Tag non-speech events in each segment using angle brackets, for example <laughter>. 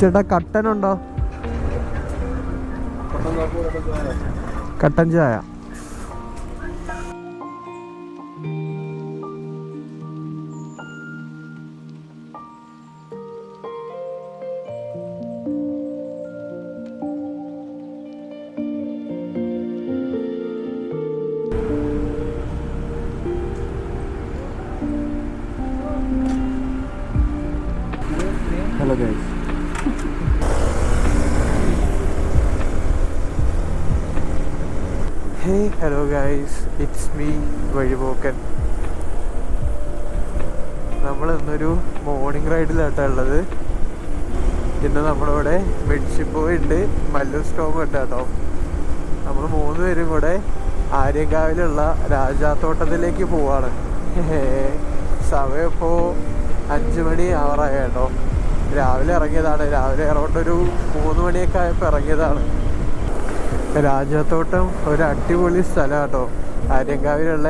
ചേട്ടാ കട്ടനുണ്ടോ കട്ടൻ ചായ. Guys it's me Vazhipokkan. നമ്മൾ ഇന്നൊരു മോർണിംഗ് റൈഡിലാട്ടാ ഉള്ളത് ഇന്ന് നമ്മളിവിടെ മെഡ്ഷിപ്പോ ഉണ്ട് മല്ലു സ്റ്റോം ഉണ്ട് കേട്ടോ. നമ്മൾ മൂന്ന് പേരും കൂടെ ആര്യങ്കാവിലുള്ള രാജാത്തോട്ടത്തിലേക്ക് പോവാണ്. സമയം ഇപ്പോൾ അഞ്ച് മണി ആവറായ കേട്ടോ. രാവിലെ ഇറങ്ങിയതാണ്. രാവിലെ അറൗണ്ട് ഒരു മൂന്ന് മണിയൊക്കെ ആയപ്പോൾ ഇറങ്ങിയതാണ്. രാജാത്തോട്ടം ഒരു അടിപൊളി സ്ഥലം കേട്ടോ ആര്യങ്കാവിലുള്ള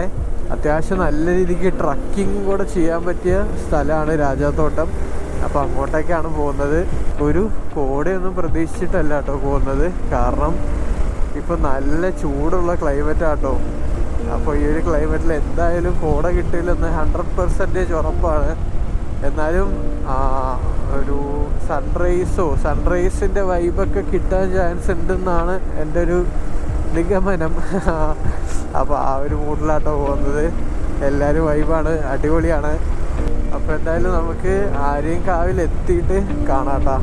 അത്യാവശ്യം നല്ല രീതിക്ക് ട്രക്കിംഗ് കൂടെ ചെയ്യാൻ പറ്റിയ സ്ഥലമാണ് രാജാത്തോട്ടം. അപ്പോൾ അങ്ങോട്ടേക്കാണ് പോകുന്നത്. ഒരു കോടയൊന്നും പ്രതീക്ഷിച്ചിട്ടല്ല കേട്ടോ പോകുന്നത്. കാരണം ഇപ്പം നല്ല ചൂടുള്ള ക്ലൈമറ്റ് ആട്ടോ. അപ്പോൾ ഈ ഒരു ക്ലൈമറ്റിൽ എന്തായാലും കോട കിട്ടില്ലെന്ന് ഹൺഡ്രഡ് പെർസെന്റേജ് ഉറപ്പാണ്. എന്നാലും ഒരു സൺറൈസോ സൺറൈസിന്റെ വൈബൊക്കെ കിട്ടാൻ ചാൻസ് ഉണ്ടെന്നാണ് എന്റെ ഒരു നിഗമനം. <laughs> അപ്പോൾ ആ ഒരു മൂഡിലാട്ടോ പോകുന്നത്. എല്ലാവരും വൈബാണ് അടിപൊളിയാണ്. അപ്പോൾ എന്തായാലും നമുക്ക് ആരെയും കാവിൽ എത്തിയിട്ട് കാണാട്ടാ.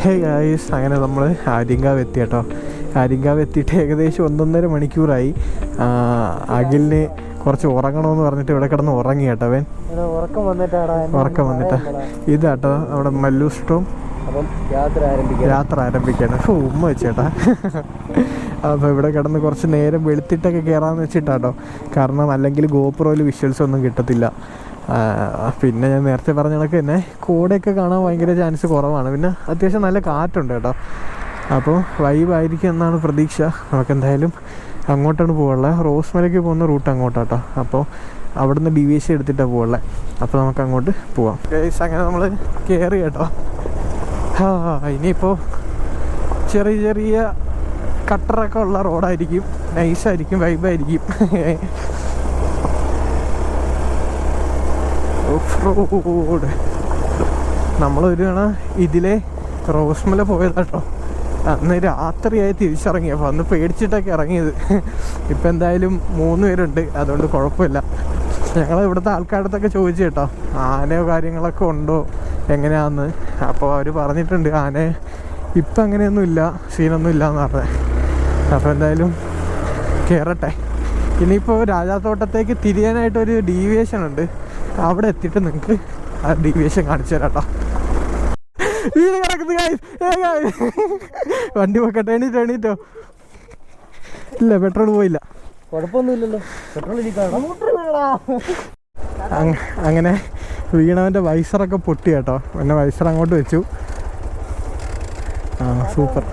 ഹേ ഗായ്സ് അങ്ങനെ നമ്മൾ ആര്യങ്കാവ് എത്തി കേട്ടോ ആര്യങ്കാവ് എത്തിയിട്ട് ഏകദേശം ഒന്നൊന്നര മണിക്കൂറായി. അഖിലിന് കുറച്ച് ഉറങ്ങണമെന്ന് പറഞ്ഞിട്ട് ഇവിടെ കിടന്ന് ഉറങ്ങി കേട്ടവൻ ഉറക്കം വന്നിട്ടാടാ ഉറക്കം വന്നിട്ട്. ഇതാട്ടോ നമ്മുടെ മല്ലൂഷ്ടവും യാത്ര ആരംഭിക്കാം. യാത്ര ആരംഭിക്കാണ്. ഓ ഉമ്മ വെച്ചേട്ടാ. അപ്പോൾ ഇവിടെ കിടന്ന് കുറച്ച് നേരം വെളുത്തിട്ടൊക്കെ കയറാമെന്ന് വെച്ചിട്ടാട്ടോ. കാരണം അല്ലെങ്കിൽ ഗോപ്രോയിൽ വിഷ്വൽസ് ഒന്നും കിട്ടത്തില്ല. പിന്നെ ഞാൻ നേരത്തെ പറഞ്ഞ കണക്ക് തന്നെ കൂടെയൊക്കെ കാണാൻ ഭയങ്കര ചാൻസ് കുറവാണ്. പിന്നെ അത്യാവശ്യം നല്ല കാറ്റുണ്ട് കേട്ടോ. അപ്പോൾ വൈബായിരിക്കും എന്നാണ് പ്രതീക്ഷ. നമുക്ക് എന്തായാലും അങ്ങോട്ടാണ് പോകാനുള്ളത് റോസ്മലയ്ക്ക് പോകുന്ന റൂട്ട് അങ്ങോട്ടാട്ടോ. അപ്പോൾ അവിടുന്ന് എസ് എടുത്തിട്ടാണ് പോകുള്ളത് അപ്പോൾ നമുക്ക് അങ്ങോട്ട് പോവാം. ഗൈസ് അങ്ങനെ നമ്മൾ കയറി കേട്ടോ. ആ ഇനിയിപ്പോൾ ചെറിയ ചെറിയ കട്ടറൊക്കെ ഉള്ള റോഡായിരിക്കും. നൈസായിരിക്കും വൈബായിരിക്കും ഓഫ് റോഡ് നമ്മളൊരു ഇതിലെ റോസ്മല പോയതാട്ടോ. അന്ന് രാത്രിയായി തിരിച്ചിറങ്ങിയപ്പോൾ അന്ന് പേടിച്ചിട്ടൊക്കെ ഇറങ്ങിയത്. ഇപ്പം എന്തായാലും മൂന്ന് പേരുണ്ട്. അതുകൊണ്ട് കുഴപ്പമില്ല. ഞങ്ങൾ ഇവിടുത്തെ ആൾക്കാരടുത്തൊക്കെ ചോദിച്ചു കേട്ടോ. ആനയോ കാര്യങ്ങളൊക്കെ ഉണ്ടോ? എങ്ങനെയാന്ന്? അപ്പോൾ അവർ പറഞ്ഞിട്ടുണ്ട്. ആന ഇപ്പം അങ്ങനെയൊന്നും ഇല്ല. സീനൊന്നും ഇല്ല എന്ന് പറഞ്ഞത് അപ്പോൾ എന്തായാലും കയറട്ടെ ഇനിയിപ്പോൾ രാജാത്തോട്ടത്തേക്ക് തിരിയാനായിട്ടൊരു ഡീവിയേഷൻ ഉണ്ട്. അവിടെ എത്തിയിട്ട് നിങ്ങൾക്ക് ആ ഡീവിയേഷൻ കാണിച്ചു തരാം കേട്ടോ. വീട് കിടക്കുന്നു. വണ്ടി വെക്കട്ടെ എണീറ്റോ എണീറ്റോ. ഇല്ല പെട്രോൾ പോയില്ല. കുഴപ്പമൊന്നുമില്ലല്ലോ. പെട്രോൾ അങ്- അങ്ങനെ വീണവന്റെ വൈസറൊക്കെ പൊട്ടി കേട്ടോ. എന്നെ വൈസർ അങ്ങോട്ട് വെച്ചു. ആ സൂപ്പർ.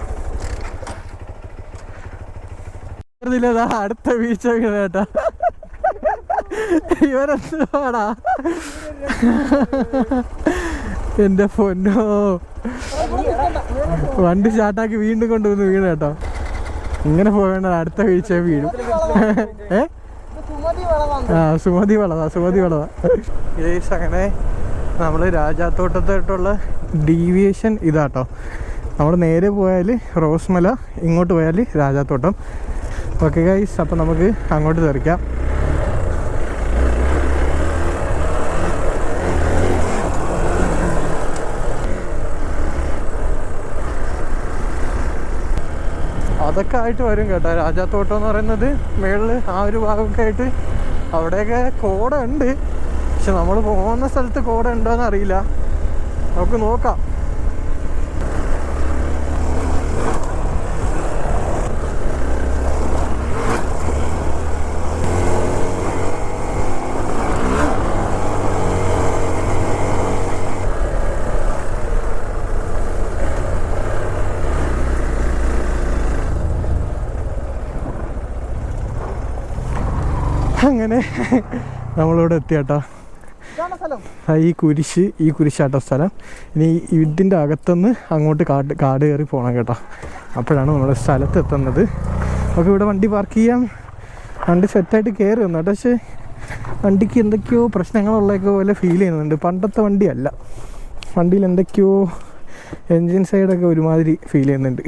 അടുത്ത വീഴ്ച വീണ കേട്ടോ. ഇവരെന്തുവാടാ? എന്റെ പൊന്നോ. വണ്ടി സ്റ്റാർട്ടാക്കി വീണ്ടും കൊണ്ടുവന്ന് വീണ് കേട്ടോ. ഇങ്ങനെ പോകേണ്ട അടുത്ത വീഴ്ച വീഴും. ഏ? ആ സുമതി വളവാ സുമതി വളവാ. ഗേസ് അങ്ങനെ നമ്മൾ രാജാത്തോട്ടത്തോട്ടുള്ള ഡീവിയേഷൻ ഇതാട്ടോ. നമ്മൾ നേരെ പോയാൽ റോസ്മല ഇങ്ങോട്ട് പോയാൽ രാജാത്തോട്ടം. ഓക്കെ ഗൈസ് അപ്പം നമുക്ക് അങ്ങോട്ട് തെറിക്കാം. അതൊക്കെ ആയിട്ട് വരും കേട്ടോ. രാജാത്തോട്ടം എന്ന് പറയുന്നത് മേളിൽ ആ ഒരു ഭാഗമൊക്കെ ആയിട്ട് അവിടെയൊക്കെ കോട ഉണ്ട്. പക്ഷെ നമ്മൾ പോകുന്ന സ്ഥലത്ത് കോട ഉണ്ടോയെന്ന് അറിയില്ല. നമുക്ക് നോക്കാം. അങ്ങനെ നമ്മളിവിടെ എത്തിയാട്ടോ. ഈ കുരിശ് ഈ കുരിശാട്ടോ സ്ഥലം. ഇനി ഇതിന്റെ അകത്തുനിന്ന് അങ്ങോട്ട് കാട് കാട് കയറി പോകണം കേട്ടോ. അപ്പോഴാണ് നമ്മുടെ സ്ഥലത്ത് എത്തുന്നത്. നമുക്ക് ഇവിടെ വണ്ടി പാർക്ക് ചെയ്യാം. വണ്ടി സെറ്റായിട്ട് കയറി വന്നു കേട്ടോ. പക്ഷേ വണ്ടിക്ക് എന്തൊക്കെയോ പ്രശ്നങ്ങളുള്ളതൊക്കെ പോലെ ഫീൽ ചെയ്യുന്നുണ്ട്. പണ്ടത്തെ വണ്ടിയല്ല. വണ്ടിയിൽ എന്തൊക്കെയോ എൻജിൻ സൈഡൊക്കെ ഒരുമാതിരി ഫീൽ ചെയ്യുന്നുണ്ട്.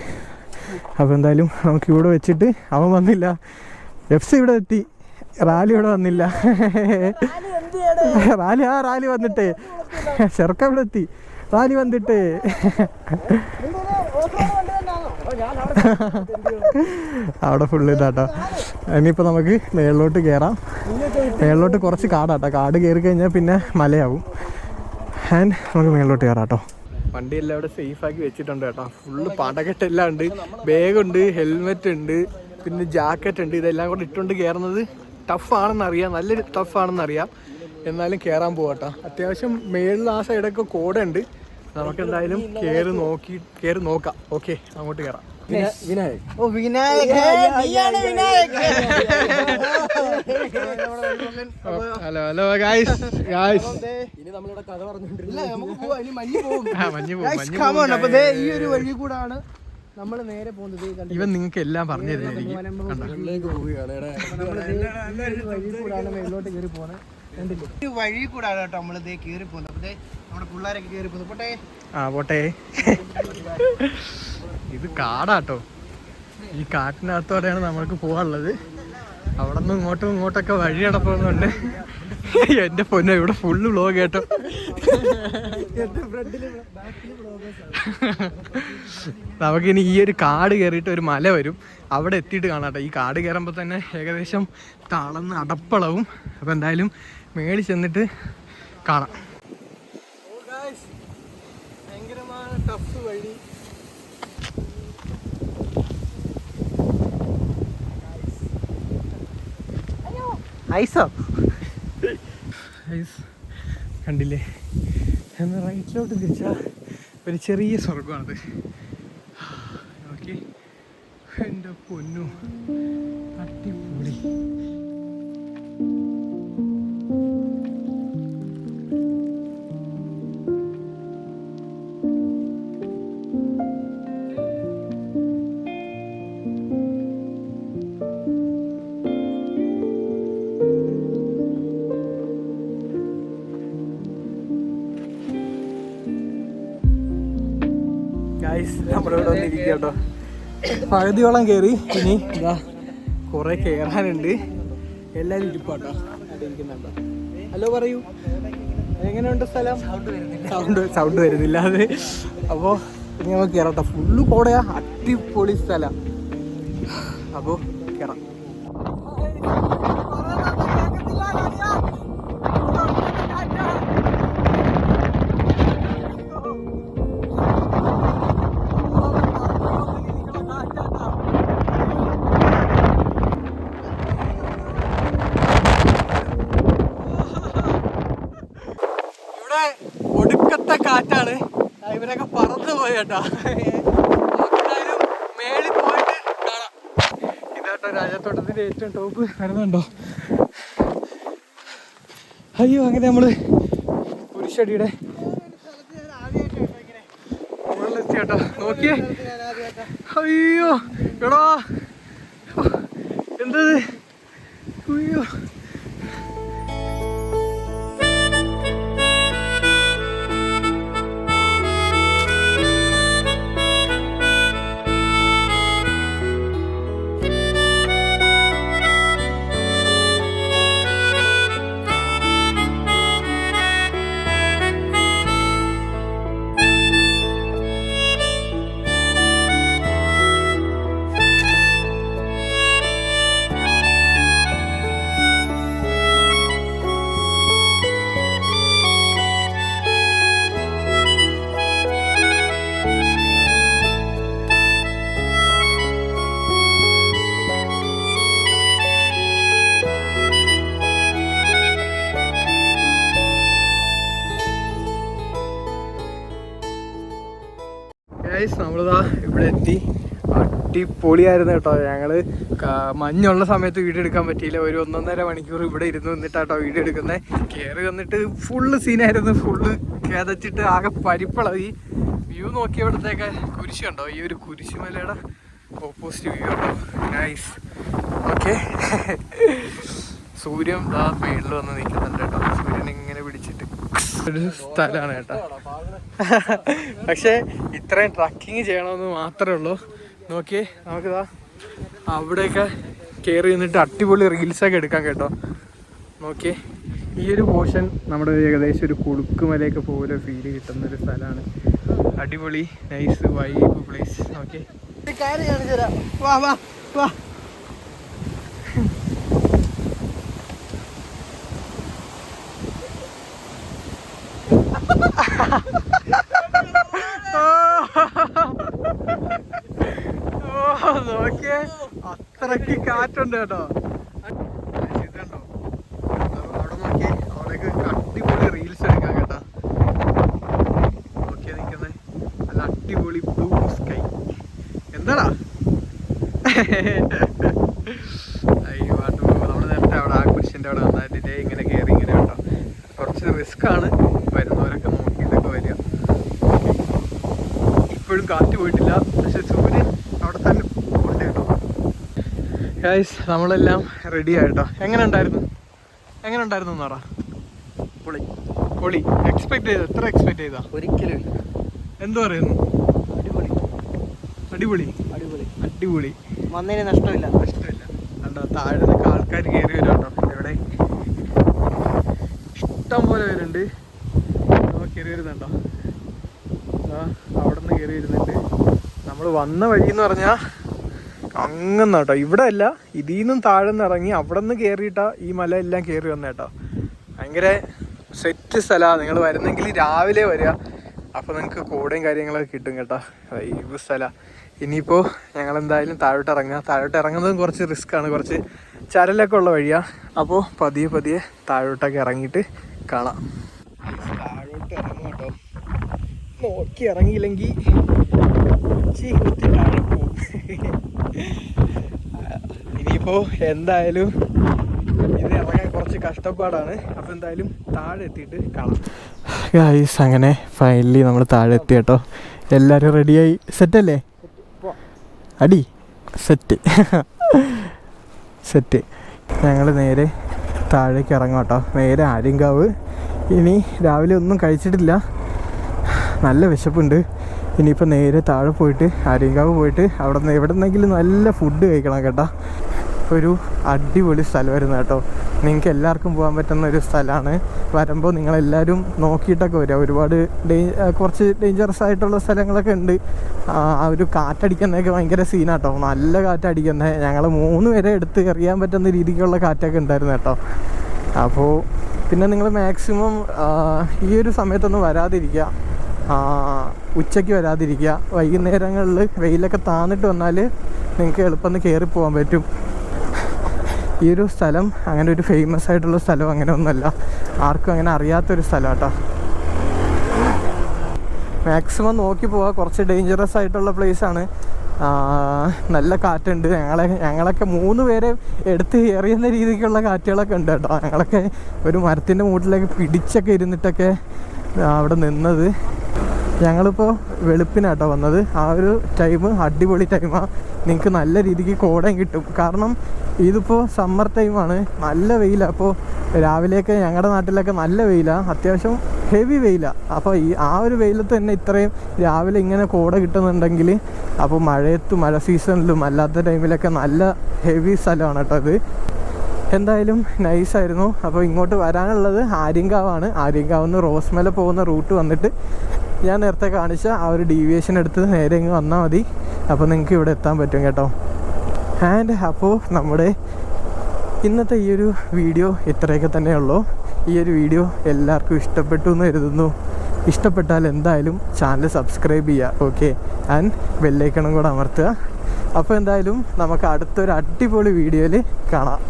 അപ്പോൾ എന്തായാലും നമുക്ക് ഇവിടെ വെച്ചിട്ട് അവൻ വന്നില്ല. എഫ് സി ഇവിടെ എത്തി. റാലി ഇവിടെ വന്നില്ല. റാലി ആ റാലി വന്നിട്ട്. ചെറുക്ക ഇവിടെ എത്തി. റാലി വന്നിട്ട്. അവിടെ ഫുള്ള് ഇതാട്ടോ ഇനിയിപ്പോൾ നമുക്ക് മേളിലോട്ട് കയറാം മേളിലോട്ട് കുറച്ച് കാടാട്ടോ കാട് കയറി കഴിഞ്ഞാൽ പിന്നെ മലയാവും. ആൻഡ് നമുക്ക് മേളിലോട്ട് കയറാം കേട്ടോ വണ്ടി എല്ലാം ഇവിടെ സേഫ് ആക്കി വെച്ചിട്ടുണ്ട് കേട്ടോ ഫുള്ള് പടകെട്ടെല്ലാം ഉണ്ട്. ബാഗുണ്ട് ഹെൽമെറ്റ് ഉണ്ട് പിന്നെ ജാക്കറ്റ് ഉണ്ട്. ഇതെല്ലാം കൂടെ ഇട്ടുകൊണ്ട് കയറുന്നത് ടഫാണെന്ന് അറിയാം നല്ലൊരു ടഫാണെന്ന് അറിയാം എന്നാലും കയറാൻ പോകട്ടോ അത്യാവശ്യം മേളിൽ ആ സൈഡൊക്കെ കോടുണ്ട്. നമുക്ക് എന്തായാലും കയറി നോക്കി കയറി നോക്കാം. ഓക്കെ അങ്ങോട്ട് കയറാം വിനായക്. ഓ Vinayak. Hello hello guys guys ഇനി നമ്മളിവിടെ കഥ പറഞ്ഞോണ്ടിരുന്നു നമുക്ക് പോവാം. ഇനി മഞ്ഞ് <laughs> പോകും. അപ്പൊ ദേ ഈ ഒരു വഴി കൂടാണ് നമ്മൾ നേരെ പോകുന്നത്? ഇവൻ നിങ്ങൾക്ക് എല്ലാം പറഞ്ഞു കയറി പോണേ കണ്ടില്ലേ ഈ വഴി കൂടാണ് കേട്ടോ നമ്മൾ ദേ കയറി പോകുന്നത്. അപ്പൊ നമ്മുടെ പിള്ളേരൊക്കെ കയറി പോകുന്നത് പോട്ടെ. ആ പോട്ടെ. ഇത് കാടാട്ടോ. ഈ കാട്ടിനകത്തോടെയാണ് നമ്മൾക്ക് പോകാനുള്ളത്. അവിടെ നിന്ന് ഇങ്ങോട്ടും ഇങ്ങോട്ടൊക്കെ വഴി നടപ്പുന്നുണ്ട് എന്റെ പൊന്നെ ഇവിടെ ഫുള്ള് ബ്ലോഗ് കേട്ടോ. നമുക്കിനി ഈ ഒരു കാട് കയറിയിട്ട് ഒരു മല വരും. അവിടെ എത്തിയിട്ട് കാണാട്ടെ ഈ കാട് കയറുമ്പോൾ തന്നെ ഏകദേശം തളന്ന് അടപ്പളവും. അപ്പോൾ എന്തായാലും മേളിൽ ചെന്നിട്ട് കാണാം. ഭയങ്കരമായ ടഫ് വഴി. ഐസോ ഐസ് കണ്ടില്ലേ? എന്ന് റൈറ്റിലോട്ട് തിരിച്ചാൽ ഒരു ചെറിയ സ്വർഗമാണത് ഓക്കെ എന്റെ പൊന്നു. അടിപൊളി. ഗായ്സ് നമ്മളിവിടെ വന്നിരിക്കുക കയറി ഇനി ഇതാ കൊറേ കയറാനുണ്ട് എല്ലാവരും ഇരിപ്പാട്ടോ. ഹലോ പറയൂ. എങ്ങനെയുണ്ട് സ്ഥലം? സൗണ്ട് സൗണ്ട് വരുന്നില്ല അത്. അപ്പോ ഇനി നമുക്ക് കയറട്ടോ ഫുള്ള് കോടയാ. അടിപൊളി സ്ഥലം. അപ്പോൾ എന്തായാലും മേളിൽ പോയിട്ട് കാണാം. ഇതാട്ടോ രാജത്തോട്ടത്തിന്റെ ഏറ്റവും ടോപ്പ് വരുന്നുണ്ടോ? അയ്യോ അങ്ങനെ നമ്മൾ കുരിശടിയുടെ കേട്ടോ. നോക്കിയേ. അയ്യോ എടാ. എന്തത് അയ്യോ. ഗൈസ് നമ്മളിതാ ഇവിടെ എത്തി. അടിപൊളിയായിരുന്നു കേട്ടോ. ഞങ്ങൾ ക- മഞ്ഞുള്ള സമയത്ത് വീഡിയോ എടുക്കാൻ പറ്റിയില്ല. ഒരു ഒന്നൊന്നര മണിക്കൂർ ഇവിടെ ഇരുന്ന് നിന്നിട്ടാട്ടോ വീഡിയോ എടുക്കുന്നത് കയറി വന്നിട്ട് ഫുള്ള് സീനായിരുന്നു ഫുള്ള് കേതച്ചിട്ട് ആകെ പരിപ്പളായി വ്യൂ നോക്കിയവിടത്തേക്ക് കുരിശ് കണ്ടോ? ഈ ഒരു കുരിശുമലയുടെ ഓപ്പോസിറ്റ് വ്യൂ ഉണ്ടോ നൈസ് ഓക്കെ സൂര്യൻ ദാ മേളിൽ വന്ന് നിൽക്കുന്നുണ്ട് കേട്ടോ. സൂര്യൻ ഇങ്ങനെ പിടിച്ചിട്ട് ഒരു സ്ഥലമാണ് കേട്ടോ. പക്ഷേ ഇത്രയും ട്രക്കിങ് ചെയ്യണമെന്ന് മാത്രമേ ഉള്ളൂ. നോക്കിയേ നമുക്കിതാ അവിടെയൊക്കെ കയറി നിന്നിട്ട് അടിപൊളി റീൽസൊക്കെ എടുക്കാൻ കേട്ടോ. നോക്കിയേ ഈ ഒരു പോർഷൻ നമ്മുടെ ഏകദേശം ഒരു കുളുക്കുമലയൊക്കെ പോലെ ഫീൽ കിട്ടുന്ന ഒരു സ്ഥലമാണ്. അടിപൊളി നൈസ് വൈബ് പ്ലേസ് ഓക്കെ കാര്യം കാണിച്ചു തരാം വാ വാ വാ. ഓ നോക്കിയേ. അത്രയ്ക്ക് കാറ്റുണ്ട് കേട്ടോ. ഇതുണ്ടോ അവിടെ അവിടേക്ക് അടിപൊളി റീൽസ് എടുക്കാം കേട്ടോ. നോക്കിയാ നിൽക്കുന്നേ. നല്ല അടിപൊളി ബ്ലൂ സ്കൈ എന്താടാ? അയ്യോ അത് നമ്മൾ നേരത്തെ അവിടെ ആ കുരിശിന്റെ അവിടെ വന്നതിന്റെ ഇങ്ങനെ കയറി ഇങ്ങനെ കേട്ടോ. കുറച്ച് റിസ്ക് ആണ്. വരുന്നവരൊക്കെ നോക്കിയിട്ടൊക്കെ വരിക. ഇപ്പോഴും കാറ്റ് പോയിട്ടില്ല. പക്ഷെ സൂര്യൻ അവിടെ തന്നെ ഉണ്ട് കേട്ടോ. ഗൈസ് നമ്മളെല്ലാം റെഡി ആയിട്ടോ? എങ്ങനെ ഉണ്ടായിരുന്നു? എങ്ങനെ ഉണ്ടായിരുന്നു എന്ന് പറ. പൊളി. പൊളി. എക്സ്പെക്ട് ചെയ്ത? എത്ര എക്സ്പെക്ട് ചെയ്താ? ഒരിക്കലും ഇല്ല. എന്തു പറയുന്നു? അടിപൊളി. അടിപൊളി? അടിപൊളി. അടിപൊളി. വന്നതിന് നഷ്ടമില്ല. നഷ്ടമില്ല. കണ്ടോ താഴെ നിന്നൊക്കെ ആൾക്കാർ കയറി വരും കേട്ടോ ഇവിടെ ഇഷ്ടം പോലെ വരുന്നുണ്ട് കയറി വരുന്നുണ്ടോ അവിടെ നിന്ന് കയറി വരുന്നുണ്ട് നമ്മൾ വന്ന വഴി എന്ന് പറഞ്ഞാൽ അങ്ങനെ കേട്ടോ. ഇവിടെ അല്ല ഇതിൽ നിന്നും താഴെ നിന്ന് ഇറങ്ങി അവിടെ നിന്ന് കയറിയിട്ടാ ഈ മല എല്ലാം കയറി വന്ന കേട്ടോ. ഭയങ്കര സെറ്റ് സ്ഥലമാണ് നിങ്ങൾ വരുന്നെങ്കിൽ രാവിലെ വരിക. അപ്പോൾ നിങ്ങൾക്ക് കൂടെയും കാര്യങ്ങളൊക്കെ കിട്ടും കേട്ടോ. വൈബ് സ്ഥലമാണ് ഇനിയിപ്പോൾ ഞങ്ങൾ എന്തായാലും താഴോട്ട് ഇറങ്ങുക താഴോട്ട് ഇറങ്ങുന്നതും കുറച്ച് റിസ്ക് ആണ്. കുറച്ച് ചരലൊക്കെ ഉള്ള വഴിയാണ് അപ്പോൾ പതിയെ പതിയെ താഴോട്ടൊക്കെ ഇറങ്ങിയിട്ട് കാണാം. താഴോട്ട് ഇറങ്ങും കേട്ടോ നോക്കി ഇറങ്ങിയില്ലെങ്കിൽ എന്തായാലും ഇത് ഇറങ്ങാൻ കുറച്ച് കഷ്ടപ്പാടാണ്. അപ്പോൾ എന്തായാലും താഴെ എത്തിയിട്ട് കാണാം. അങ്ങനെ ഫൈനലി നമ്മൾ താഴെ എത്തി കേട്ടോ. എല്ലാവരും റെഡിയായി സെറ്റ് അല്ലേ? അടി സെറ്റ് സെറ്റ് ഞങ്ങൾ നേരെ താഴേക്ക് ഇറങ്ങാം കേട്ടോ. നേരെ ആര്യങ്കാവ് ഇനി രാവിലെ ഒന്നും കഴിച്ചിട്ടില്ല. നല്ല വിശപ്പുണ്ട്. ഇനിയിപ്പോൾ നേരെ താഴെ പോയിട്ട് ആര്യങ്കാവ് പോയിട്ട് അവിടെ നിന്ന് എവിടെ നിന്നെങ്കിലും നല്ല ഫുഡ് കഴിക്കണം കേട്ടോ. ഒരു അടിപൊളി സ്ഥലമായിരുന്നു കേട്ടോ. നിങ്ങൾക്ക് എല്ലാവർക്കും പോകാൻ പറ്റുന്ന ഒരു സ്ഥലമാണ്. വരുമ്പോൾ നിങ്ങളെല്ലാവരും നോക്കിയിട്ടൊക്കെ വരിക ഒരുപാട് ഡേ കുറച്ച് ഡേഞ്ചറസ് ആയിട്ടുള്ള സ്ഥലങ്ങളൊക്കെ ഉണ്ട്. ആ ഒരു കാറ്റടിക്കുന്നതൊക്കെ ഭയങ്കര സീനാട്ടോ നല്ല കാറ്റടിക്കുന്നത് ഞങ്ങൾ മൂന്ന് പേരെ എടുത്ത് എറിയാൻ പറ്റുന്ന രീതിക്കുള്ള കാറ്റൊക്കെ ഉണ്ടായിരുന്നു കേട്ടോ. അപ്പോൾ പിന്നെ നിങ്ങൾ മാക്സിമം ഈ ഒരു സമയത്തൊന്നും വരാതിരിക്കുക. ഉച്ചയ്ക്ക് വരാതിരിക്കുക. വൈകുന്നേരങ്ങളിൽ വെയിലൊക്കെ താന്നിട്ട് വന്നാൽ നിങ്ങൾക്ക് എളുപ്പം കയറി പോകാൻ പറ്റും. ഈ ഒരു സ്ഥലം അങ്ങനെ ഒരു ഫേമസ് ആയിട്ടുള്ള സ്ഥലം അങ്ങനെ ഒന്നുമല്ല. ആർക്കും അങ്ങനെ അറിയാത്തൊരു സ്ഥലം കേട്ടോ മാക്സിമം നോക്കി പോവാ കുറച്ച് ഡേഞ്ചറസ് ആയിട്ടുള്ള പ്ലേസ് ആണ്. നല്ല കാറ്റുണ്ട്. ഞങ്ങളെ ഞങ്ങളൊക്കെ മൂന്ന് പേരെ എടുത്ത് എറിയുന്ന രീതിക്കുള്ള കാറ്റുകളൊക്കെ ഉണ്ട് കേട്ടോ. ഞങ്ങളൊക്കെ ഒരു മരത്തിന്റെ മൂട്ടിലേക്ക് പിടിച്ചൊക്കെ ഇരുന്നിട്ടൊക്കെ അവിടെ നിന്നത്. ഞങ്ങളിപ്പോൾ വെളുപ്പിനാട്ടോ വന്നത്. ആ ഒരു ടൈം അടിപൊളി ടൈമാണ് നിങ്ങൾക്ക് നല്ല രീതിക്ക് കോടയും കിട്ടും. കാരണം ഇതിപ്പോൾ സമ്മർ ടൈമാണ്. നല്ല വെയിലാണ് അപ്പോൾ രാവിലെയൊക്കെ ഞങ്ങളുടെ നാട്ടിലൊക്കെ നല്ല വെയിലാണ് അത്യാവശ്യം ഹെവി വെയിലാണ് അപ്പോൾ ഈ ആ ഒരു വെയിലത്ത് തന്നെ ഇത്രയും രാവിലെ ഇങ്ങനെ കോട കിട്ടുന്നുണ്ടെങ്കിൽ അപ്പോൾ മഴയത്ത് മഴ സീസണിലും അല്ലാത്ത ടൈമിലൊക്കെ നല്ല ഹെവി സ്ഥലമാണ് കേട്ടോ ഇത്. എന്തായാലും നൈസായിരുന്നു അപ്പോൾ ഇങ്ങോട്ട് വരാനുള്ളത് ആര്യങ്കാവാണ്. ആര്യങ്കാവ് നിന്ന് റോസ്മല പോകുന്ന റൂട്ട് വന്നിട്ട് ഞാൻ നേരത്തെ കാണിച്ച ആ ഒരു ഡീവിയേഷൻ എടുത്ത് നേരെ ഇങ്ങ് വന്നാൽ മതി. അപ്പോൾ നിങ്ങൾക്ക് ഇവിടെ എത്താൻ പറ്റും കേട്ടോ. ആൻഡ് അപ്പോൾ നമ്മുടെ ഇന്നത്തെ ഈ ഒരു വീഡിയോ ഇത്രയൊക്കെ തന്നെയുള്ളൂ. ഈ ഒരു വീഡിയോ എല്ലാവർക്കും ഇഷ്ടപ്പെട്ടു എന്ന് കരുതുന്നു. ഇഷ്ടപ്പെട്ടാൽ എന്തായാലും ചാനൽ സബ്സ്ക്രൈബ് ചെയ്യുക ഓക്കെ ആൻഡ് ബെല്ലൈക്കണം കൂടെ അമർത്തുക. അപ്പോൾ എന്തായാലും നമുക്ക് അടുത്തൊരു അടിപൊളി വീഡിയോയിൽ കാണാം.